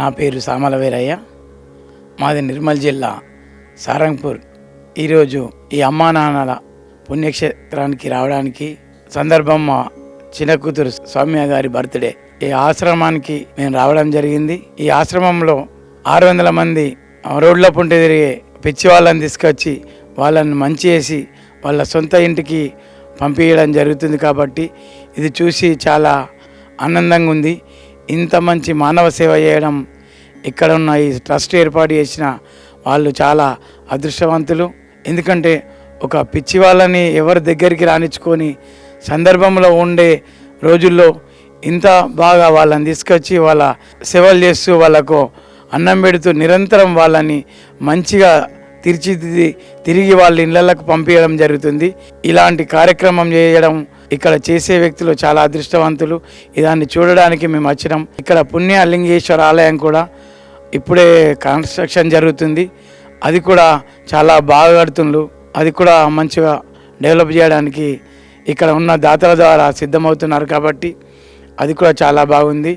నా పేరు సామల వీరయ్య. మాది నిర్మల్ జిల్లా సారంగ్పూర్. ఈరోజు ఈ అమ్మా నాన్నల పుణ్యక్షేత్రానికి రావడానికి సందర్భం మా చిన్న కూతురు సౌమ్య గారి బర్త్డే. ఈ ఆశ్రమానికి మేము రావడం జరిగింది. ఈ ఆశ్రమంలో ఆరు వందల మంది రోడ్ల పుంట తిరిగే పిచ్చి వాళ్ళని తీసుకొచ్చి వాళ్ళని మంచి చేసి వాళ్ళ సొంత ఇంటికి పంపించడం జరుగుతుంది కాబట్టి ఇది చూసి చాలా ఆనందంగా ఉంది. ఇంత మంచి మానవ సేవ చేయడం ఇక్కడ ఉన్న ఈ ట్రస్ట్ ఏర్పాటు చేసిన వాళ్ళు చాలా అదృష్టవంతులు. ఎందుకంటే ఒక పిచ్చి వాళ్ళని ఎవరి దగ్గరికి రానిచ్చుకొని సందర్భంలో ఉండే రోజుల్లో ఇంత బాగా వాళ్ళని తీసుకొచ్చి వాళ్ళ సేవలు చేస్తూ వాళ్ళకు అన్నం పెడుతూ నిరంతరం వాళ్ళని మంచిగా తీర్చిదిద్ది తిరిగి వాళ్ళ ఇళ్ళకు పంపించడం జరుగుతుంది. ఇలాంటి కార్యక్రమం చేయడం ఇక్కడ చేసే వ్యక్తులు చాలా అదృష్టవంతులు. ఇదాన్ని చూడడానికి మేము వచ్చినాం. ఇక్కడ పుణ్య లింగేశ్వర ఆలయం కూడా ఇప్పుడే కన్స్ట్రక్షన్ జరుగుతుంది. అది కూడా చాలా బాగా కడుతుండ్రు అది కూడా మంచిగా డెవలప్ చేయడానికి ఇక్కడ ఉన్న దాతల ద్వారా సిద్ధమవుతున్నారు కాబట్టి అది కూడా చాలా బాగుంది.